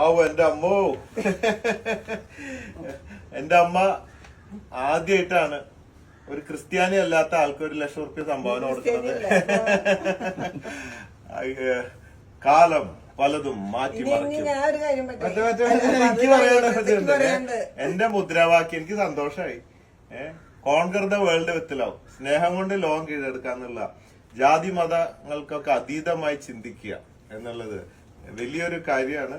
ആവു എന്റെ അമ്മോ. എന്റെ അമ്മ ആദ്യമായിട്ടാണ് ഒരു ക്രിസ്ത്യാനി അല്ലാത്ത ആൾക്ക് ഒരു ലക്ഷം റുപ്യ സംഭാവന കൊടുക്കുന്നത്. കാലം പലതും മാറ്റി എനിക്ക് പറയാനുണ്ട്. എന്റെ മുദ്രാവാക്യം എനിക്ക് സന്തോഷമായി ഏഹ് കോൺകർ ദ വേൾഡ് വിത്തിലാവും. സ്നേഹം കൊണ്ട് ലോകം കീഴടക്കാന്നുള്ള ജാതി മതങ്ങൾക്കൊക്കെ അതീതമായി ചിന്തിക്കുക എന്നുള്ളത് വലിയൊരു കാര്യമാണ്.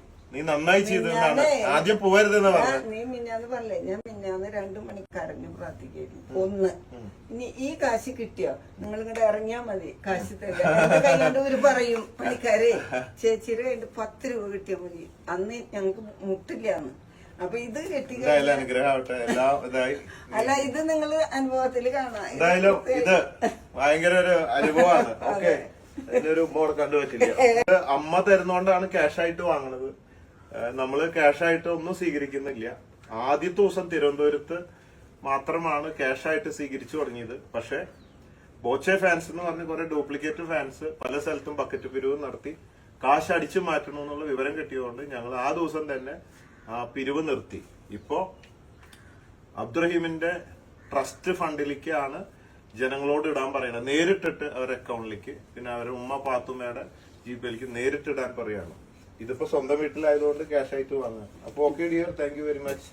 നീ നന്നായി ചെയ്തു എന്നാണ് മിനിഞ്ഞാന്നേ ആദ്യം പോവരുതെന്ന് ഞാൻ- പറഞ്ഞു നീ മിന്നാന്ന് പറഞ്ഞേ ഞാൻ മിന്നാന്ന് രണ്ടു മണിക്കരഞ്ഞു പ്രാർത്ഥിക്കായിരുന്നു ഒന്ന്. ഇനി ഈ കാശ് കിട്ടിയോ? നിങ്ങൾ ഇങ്ങോട്ട് ഇറങ്ങിയാ മതി. കാശ് തരാം എന്റെ ഒരു പറയും പണിക്കാരെ ചേച്ചിയുടെ കയ്യിൽ പത്ത് രൂപ കിട്ടിയാ മതി. അന്ന് ഞങ്ങക്ക് മുട്ടില്ലാന്ന്. അപ്പൊ ഇത് കിട്ടി അനുഗ്രഹമാവട്ടെ അല്ല ഇത് നിങ്ങൾ അനുഭവത്തിൽ കാണാം. എന്തായാലും ഇത് ഭയങ്കര ഒരു അനുഭവമാണ് ഓക്കെ. അമ്മ തരുന്നോണ്ടാണ് ക്യാഷ് ആയിട്ട് വാങ്ങണത്. ഏഹ് ക്യാഷായിട്ട് ഒന്നും സ്വീകരിക്കുന്നില്ല. ആദ്യത്തെ ദിവസം തിരുവനന്തപുരത്ത് മാത്രമാണ് ക്യാഷ് ആയിട്ട് സ്വീകരിച്ചു തുടങ്ങിയത്. പക്ഷേ ബോച്ചെ ഫാൻസ് എന്ന് പറഞ്ഞ കുറെ ഡ്യൂപ്ലിക്കേറ്റ് ഫാൻസ് പല സ്ഥലത്തും ബക്കറ്റ് പിരിവ് നടത്തി കാശ് അടിച്ചു മാറ്റണമെന്നുള്ള വിവരം കിട്ടിയതുകൊണ്ട് ഞങ്ങൾ ആ ദിവസം തന്നെ ആ പിരിവ് നിർത്തി. ഇപ്പോ അബ്ദുറഹീമിന്റെ ട്രസ്റ്റ് ഫണ്ടിലേക്കാണ് ജനങ്ങളോട് ഇടാൻ പറയുന്നത്. നേരിട്ടിട്ട് അവരുടെ അക്കൗണ്ടിലേക്ക് പിന്നെ അവരുടെ ഉമ്മ പാത്തുമ്മയുടെ ജിപേയിലേക്ക് നേരിട്ട് നേരിട്ടിടാൻ പറയാണ് ഇതിപ്പോ സ്വന്തം വീട്ടിലായതുകൊണ്ട് ക്യാഷ് ആയിട്ട് വാങ്ങാം അപ്പൊ okay dear thank you very much